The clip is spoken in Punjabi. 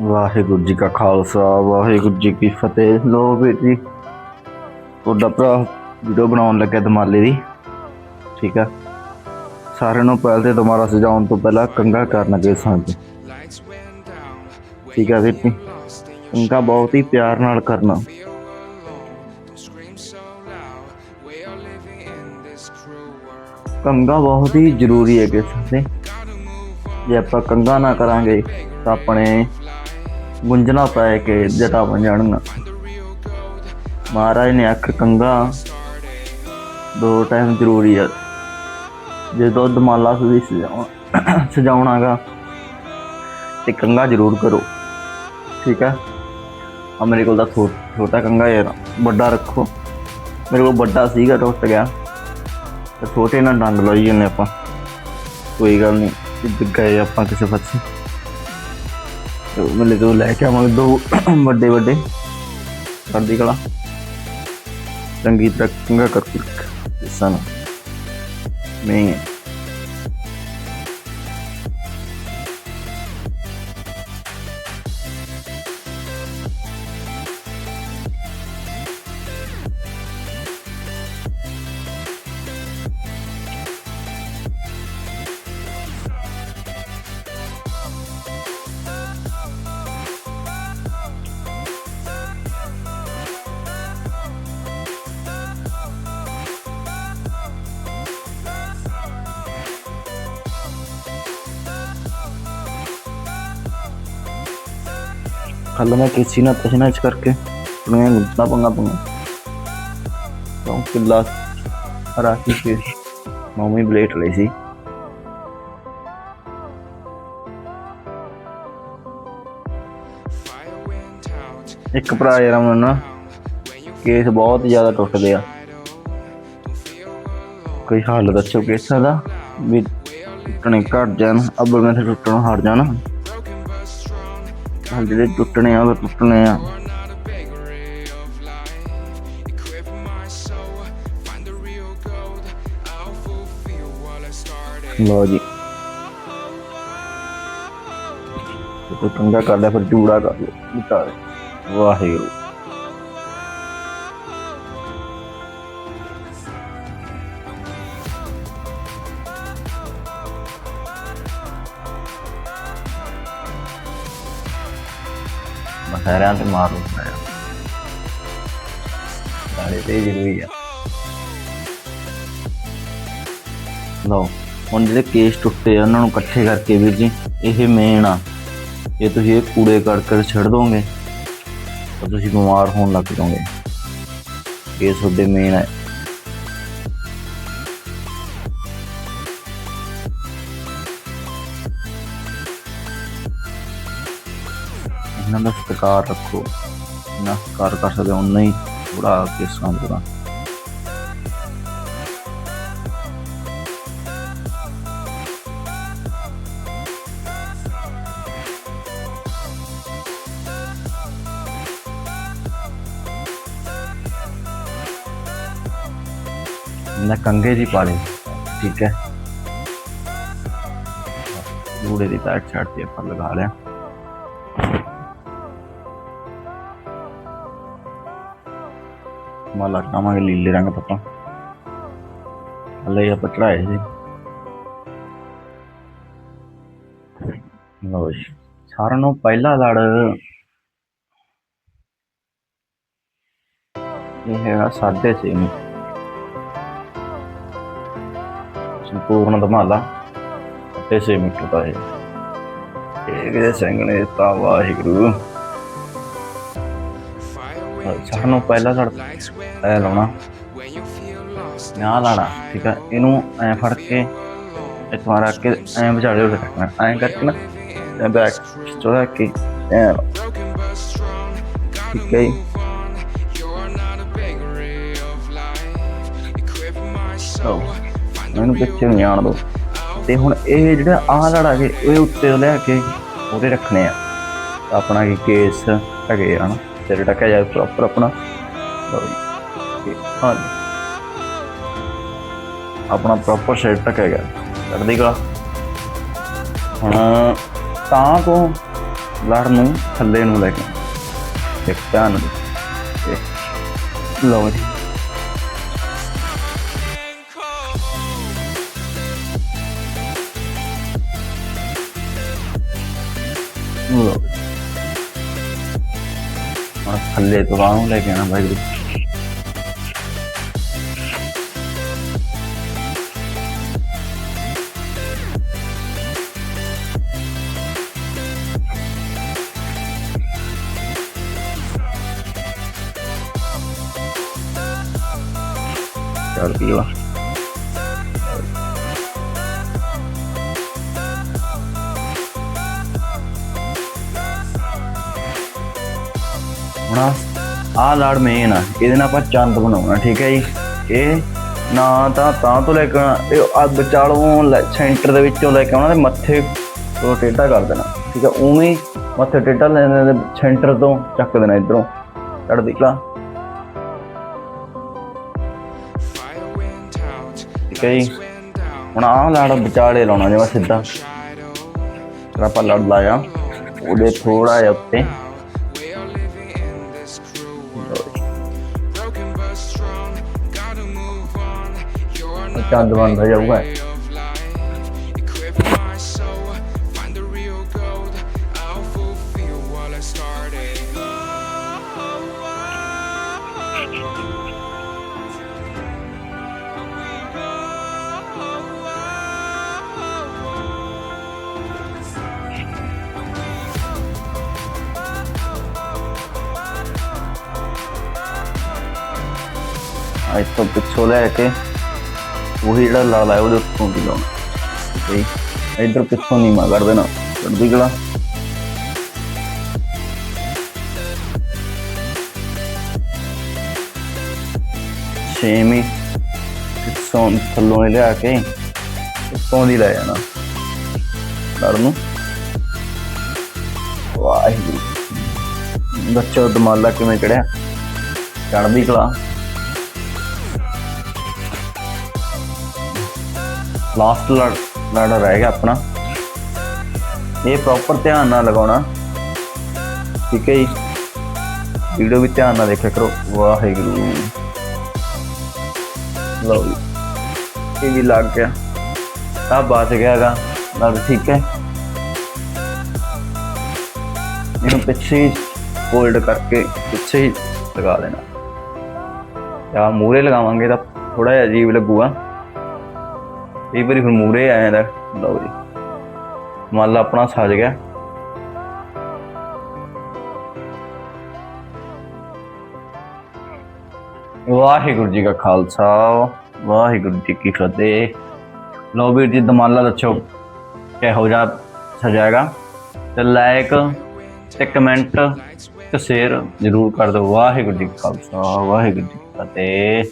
ਵਾਹਿਗੁਰੂ ਜੀ ਕਾ ਖਾਲਸਾ, ਵਾਹਿਗੁਰੂ ਜੀ ਕੀ ਫਤਿਹ। ਲੋ ਬੇਟੀ ਤੁਹਾਡਾ ਭਰਾ ਵੀਡੀਓ ਬਣਾਉਣ ਲੱਗਿਆ ਦਮਾਲੇ ਦੀ। ਠੀਕ ਆ। ਸਾਰਿਆਂ ਨੂੰ ਪਹਿਲ ਤੇ ਦੁਬਾਰਾ ਸਜਾਉਣ ਤੋਂ ਪਹਿਲਾਂ ਕੰਗਾ ਕਰਨਾ ਕੇ ਸੰਗ ਠੀਕ ਆ ਵੀਰ ਕੰਗਾ ਬਹੁਤ ਹੀ ਪਿਆਰ ਨਾਲ ਕਰਨਾ। ਕੰਗਾ ਬਹੁਤ ਹੀ ਜ਼ਰੂਰੀ ਹੈ ਕਿਸੇ ਦੇ ਜੇ ਆਪਾਂ ਕੰਗਾ ਨਾ ਕਰਾਂਗੇ ਤਾਂ ਆਪਣੇ ਗੁੰਝਣਾ ਪੈ ਕੇ ਜਟਾ ਬਣ ਜਾਣਗੀਆਂ। ਮਹਾਰਾਜ ਨੇ ਅੱਖ ਕੰਗਾ ਦੋ ਟਾਈਮ ਜ਼ਰੂਰੀ ਹੈ ਜੇ ਦੁੱਧ ਮਾਲਾ ਸੁਦੀ ਸਜਾਉਣਾ ਸਜਾਉਣਾਗਾ, ਤੇ ਕੰਗਾ ਜ਼ਰੂਰ ਕਰੋ। ਠੀਕ ਹੈ ਆ ਮੇਰੇ ਕੋਲ ਤਾਂ ਥੋ- ਛੋਟਾ ਕੰਗਾ ਯਾਰ, ਵੱਡਾ ਰੱਖੋ। ਮੇਰੇ ਕੋਲ ਵੱਡਾ ਸੀਗਾ, ਟੁੱਟ ਗਿਆ। ਤੇ ਛੋਟੇ ਨਾਲ ਡੰਡ ਲਾਈ ਜੰਨੇ ਆਪਾਂ। ਕੋਈ ਗੱਲ ਨਹੀਂ ਗਏ ਆਪਾਂ ਕਿਸੇ ਪਾਸੇ। ਮਿਲੇ ਤੋਂ ਲੈ ਕੇ ਆਵਾਂਗੇ ਦੋ ਵੱਡੇ ਵੱਡੇ ਕਰਦੀ ਕਲਾ। ਚੰਗੀ ਤਰ੍ਹਾਂ ਕੰਗਾ ਕਰ ਕੇ ਮੈਂ ਕੱਲ ਮੈਂ ਕਿਸੇ ਨਾਲ ਤਸ਼ਨਾ ਚ ਕਰਕੇ ਮੈਂ ਗੁੱਟਾ ਪੰਗਾ ਪੰਗਾ। ਤਾਂ ਕਿੱਲਾ ਰਾਤੀ ਕੇ ਮੰਮੀ ਬਲੇਟ ਲਈ ਸੀ। ਇੱਕ ਭਰਾ ਯਾਰ ਮੈਨੂੰ ਨਾ ਕੇਸ ਬਹੁਤ ਜ਼ਿਆਦਾ ਟੁੱਟਦੇ ਆ। ਕੋਈ ਹੱਲ ਦੱਸੋ ਕੇਸਾਂ ਦਾ? ਵੀ ਟੁੱਟਣੇ ਘਟ ਜਾਣ, ਅੱਬਲ ਮੈਂ ਤੇ ਟੁੱਟਣੋਂ ਹਟ ਜਾਣ। ਹਾਲ ਜਿਹੜੇ ਟੁੱਟਣੇ ਆ, ਉਹ ਟੁੱਟਣੇ ਆ। ਲੋ ਜੀ। ਤੇ ਕੰਗਾ ਕਰ ਲਿਆ ਫਿਰ ਜੂੜਾ ਕਰ ਲੋ ਵਾਹਿਗੁਰੂ। ਮਸਾਰਿਆਂ ਤੇ ਮਾਰ ਲੁੱਟਦਾ ਆ ਸਾਰੇ ਤੇ ਜ਼ਰੂਰੀ ਆ। ਲਓ, ਹੁਣ ਜਿਹੜੇ ਕੇਸ ਟੁੱਟੇ ਆ, ਉਹਨਾਂ ਨੂੰ ਇਕੱਠੇ ਕਰਕੇ ਵੀਰ ਜੀ, ਇਹ ਮੇਨ ਆ। ਜੇ ਤੁਸੀਂ ਇਹ ਕੂੜੇ ਕਰਕਟ ਛੱਡ ਦੋਗੇ, ਤਾਂ ਤੁਸੀਂ ਬਿਮਾਰ ਹੋਣ ਲੱਗ ਜਾਓਗੇ। ਇਹ ਤੁਹਾਡੇ ਮੇਨ ਹੈ ਇਹਨਾਂ ਦਾ ਸਤਿਕਾਰ ਰੱਖੋ। ਨਾ ਸਤਿਕਾਰ ਕਰ ਸਕਦੇ ਹੋ ਉਨਾ ਹੀ ਥੋੜਾ ਕੇਸਾਂ ਦਾ ਨਾ ਕੰਗੇ ਦੀ ਪਾਲੇ, ਠੀਕ ਹੈ। ਜੂੜੇ ਦੀ ਪੈਟ ਛੱਡ ਕੇ ਆਪਾਂ ਲਗਾ ਲਿਆ। ਮਾਲਾ ਕਾਮਾਂਗੇ ਲੀਲੇ ਰੰਗ ਪੱਤਾ ਹਲੇ ਆਪਾਂ ਚੜਾਏ ਸੀ ਲਓ ਜੀ ਸਾਰਿਆਂ ਨੂੰ ਪਹਿਲਾ ਲੜ ਇਹ ਹੈਗਾ ਸਾਢੇ ਛੇ ਨੂੰ ਸੰਪੂਰਨ ਧਮਾਲਾ ਅਤੇ 6 ਮੀਟਰ ਦਾ ਹੈ ਇਹ ਕਿਹਦੇ ਸਿੰਘ ਨੇ ਦਿੱਤਾ ਵਾਹਿਗੁਰੂ ਸਾਰਿਆਂ ਨੂੰ ਪਹਿਲਾ ਲੜ ਐ ਲਾਉਣਾ। ਨਾ ਲਾਣਾ ਠੀਕ ਆ। ਇਹਨੂੰ ਐ ਫੜ ਕੇ ਇੱਕ ਵਾਰ ਰੱਖ ਕੇ ਐ ਵਿਚਾਲੇ ਉੱਤੇ ਰੱਖਣਾ ਐ ਕਰਕੇ ਨਾ ਐ ਬੈਕ ਚੋਦਾ ਕੇ ਐ ਠੀਕ ਹੈ ਜੀ। ਮੈਨੂੰ ਪਿੱਛੇ ਨੂੰ ਆਣ ਦੋ ਤੇ ਹੁਣ ਇਹ ਜਿਹੜਾ ਆਹ ਲੜਾ ਕੇ, ਇਹ ਉੱਤੇ ਲੈ ਕੇ ਉਹਦੇ ਰੱਖਣੇ ਆ। ਆਪਣਾ ਕੀ ਕੇਸ ਹੈਗੇ ਆ ਨਾ। ਸਿਰ ਢੱਕਿਆ ਜਾਏ ਪ੍ਰੋਪਰ ਆਪਣਾ। ਹਾਂ ਆਪਣਾ ਪ੍ਰੋਪਰ ਸਿਰ ਢੱਕਿਆ ਗਿਆ। ਚੜ੍ਹਦੀ ਕਲਾ। ਹੁਣ ਤਾਂ ਤੋਂ ਲੜ ਨੂੰ ਥੱਲੇ ਨੂੰ ਲੈ ਕੇ। ਇੱਕ ਧਿਆਨ ਨਾਲ ਲਓ ਜੀ। ਲਓ ਜੀ। ਥੱਲੇ ਤੋਂ ਬਾਹਰ ਨੂੰ ਲੈ ਕੇ ਆਣਾ ਬਾਈ ਜੀ ਵਾ ਹੁਣ ਆ ਲਾੜ ਮੇਨ ਆ ਇਹਦੇ ਨਾਲ ਆਪਾਂ ਚੰਦ ਬਣਾਉਣਾ ਠੀਕ ਹੈ ਜੀ? ਇਹ ਨਾ ਤਾਂ ਤਾਂ ਤੋਂ ਲੈ ਕੇ ਆਉਣਾ, ਇਹ ਆ ਵਿਚਾਲੋਂ ਸੈਂਟਰ ਦੇ ਵਿੱਚੋਂ ਲੈ ਕੇ ਆਉਣਾ ਤੇ ਮੱਥੇ ਤੋਂ ਟੇਢਾ ਕਰ ਦੇਣਾ ਠੀਕ ਹੈ? ਉਵੇਂ ਹੀ ਮੱਥੇ ਟੇਢਾ ਲੈ ਲੈਣਾ ਸੈਂਟਰ ਤੋਂ ਚੱਕ ਦੇਣਾ ਇਧਰੋਂ। ਚੜ੍ਹਦੀ ਕਲਾ ਠੀਕ ਹੈ ਜੀ? ਹੁਣ ਆਹ ਲਾੜ ਵਿਚਾਲੇ ਲਾਉਣਾ ਜਿਵੇਂ ਸਿੱਧਾ। ਫਿਰ ਆਪਾਂ ਲੜ ਲਾਇਆ ਉਹਦੇ ਥੋੜਾ ਜਿਹਾ ਉੱਤੇ। চাঁদ বান ভাইয়া উগায় I thought the Cholera, okay? ਉਹੀ ਜਿਹੜਾ ਲਾਲ ਹੈ ਉਹਦੇ ਉੱਤੋਂ ਦੀ ਲਾਉਣਾ। ਠੀਕ ਇਧਰ ਪਿੱਛੋਂ ਨਹੀਂ ਕਰ ਦੇਣਾ। ਚੜਦੀ ਗਲਾ ਸੇਮ ਪਿੱਛੋਂ ਥੱਲੋਂ ਹੀ ਲਿਆ ਕੇ ਉੱਤੋਂ ਦੀ ਲੈ ਜਾਣਾ। ਲੜ ਨੂੰ। ਵਾਹਿਗੁਰੂ। ਬੱਚੋ ਦਮਾਲਾ ਕਿਵੇਂ ਚੜਿਆ ਚੜਦੀ ਕਲਾ। ਲਾਸਟ ਲੜ ਲੜ ਰਹਿ ਗਿਆ ਆਪਣਾ। ਇਹ ਪ੍ਰੋਪਰ ਧਿਆਨ ਨਾਲ ਲਗਾਉਣਾ। ਠੀਕ ਹੈ ਜੀ। ਵੀਡੀਓ ਵੀ ਧਿਆਨ ਨਾਲ ਦੇਖਿਆ ਕਰੋ। ਵਾਹਿਗੁਰੂ। ਲਓ ਜੀ। ਇਹ ਵੀ ਲੱਗ ਗਿਆ। ਆ ਬਚ ਗਿਆਗਾ ਲੜ ਠੀਕ ਹੈ। ਇਹਨੂੰ ਪਿੱਛੇ ਹੀ ਫੋਲਡ ਕਰਕੇ ਪਿੱਛੇ ਹੀ ਲਗਾ ਦੇਣਾ। ਜਾਂ ਮੂਰੇ ਲਗਾਵਾਂਗੇ ਤਾਂ ਥੋੜਾ ਜਿਹਾ ਅਜੀਬ ਲੱਗੂਗਾ। ਕਈ ਵਾਰੀ ਫਿਰ ਮੂਰੇ ਆ ਜਾਂਦਾ। ਲਓ ਜੀ। ਮੰਨ ਆਪਣਾ ਸਜ ਗਿਆ। ਵਾਹਿਗੁਰੂ ਜੀ ਕਾ ਖਾਲਸਾ, ਵਾਹਿਗੁਰੂ ਜੀ ਕੀ ਫਤਿਹ। ਲਓ ਵੀਰ ਜੀ, ਦਮਾਲਾ ਦੱਸੋ, ਕਿਹੋ ਜਿਹਾ ਸਜਾਏਗਾ ਤੇ ਲਾਇਕ ਤੇ ਕਮੈਂਟ ਤੇ ਸ਼ੇਅਰ ਜ਼ਰੂਰ ਕਰ ਦਿਓ। ਵਾਹਿਗੁਰੂ ਜੀ ਕਾ ਖਾਲਸਾ, ਵਾਹਿਗੁਰੂ ਜੀ ਕੀ ਫਤਿਹ।